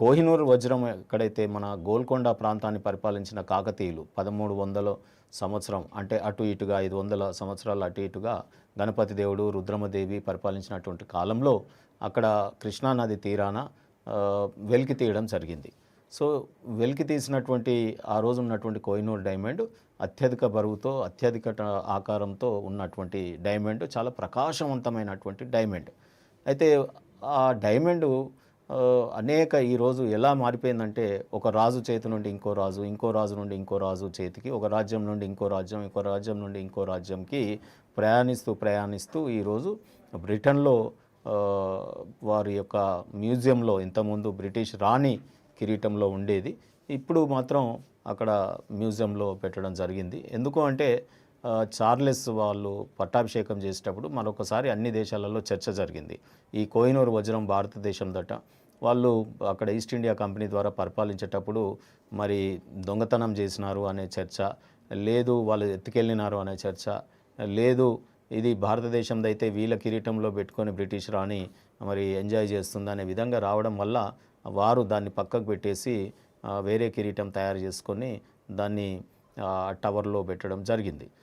కోహినూర్ వజ్రం ఎక్కడైతే మన గోల్కొండ ప్రాంతాన్ని పరిపాలించిన కాకతీయులు పదమూడు వందల సంవత్సరం అంటే అటు ఇటుగా ఐదు వందల సంవత్సరాలు అటు ఇటుగా గణపతి దేవుడు రుద్రమదేవి పరిపాలించినటువంటి కాలంలో అక్కడ కృష్ణానది తీరాన వెలికి తీయడం జరిగింది. సో వెలికి తీసినటువంటి ఆ రోజు ఉన్నటువంటి కోహినూర్ డైమండ్ అత్యధిక బరువుతో అత్యధిక ఆకారంతో ఉన్నటువంటి డైమండ్ చాలా ప్రకాశవంతమైనటువంటి డైమండ్. అయితే ఆ డైమండ్ అనేక ఈరోజు ఎలా మారిపోయిందంటే ఒక రాజు చేతి నుండి ఇంకో రాజు ఇంకో రాజు నుండి ఇంకో రాజు చేతికి ఒక రాజ్యం నుండి ఇంకో రాజ్యం ఇంకో రాజ్యం నుండి ఇంకో రాజ్యంకి ప్రయాణిస్తూ ప్రయాణిస్తూ ఈరోజు బ్రిటన్లో వారి యొక్క మ్యూజియంలో ఇంతకుముందు బ్రిటిష్ రాణి కిరీటంలో ఉండేది. ఇప్పుడు మాత్రం అక్కడ మ్యూజియంలో పెట్టడం జరిగింది. ఎందుకు అంటే చార్లెస్ వాళ్ళు పట్టాభిషేకం చేసేటప్పుడు మరొకసారి అన్ని దేశాలలో చర్చ జరిగింది. ఈ కోహినూరు వజ్రం భారతదేశం దట వాళ్ళు అక్కడ ఈస్ట్ ఇండియా కంపెనీ ద్వారా పరిపాలించేటప్పుడు మరి దొంగతనం చేసినారు అనే చర్చ లేదు వాళ్ళు ఎత్తుకెళ్ళినారు అనే చర్చ లేదు ఇది భారతదేశంది అయితే వీళ్ళ కిరీటంలో పెట్టుకొని బ్రిటిష్ రాణి మరి ఎంజాయ్ చేస్తుంది అనే విధంగా రావడం వల్ల వారు దాన్ని పక్కకు పెట్టేసి వేరే కిరీటం తయారు చేసుకొని దాన్ని టవర్లో పెట్టడం జరిగింది.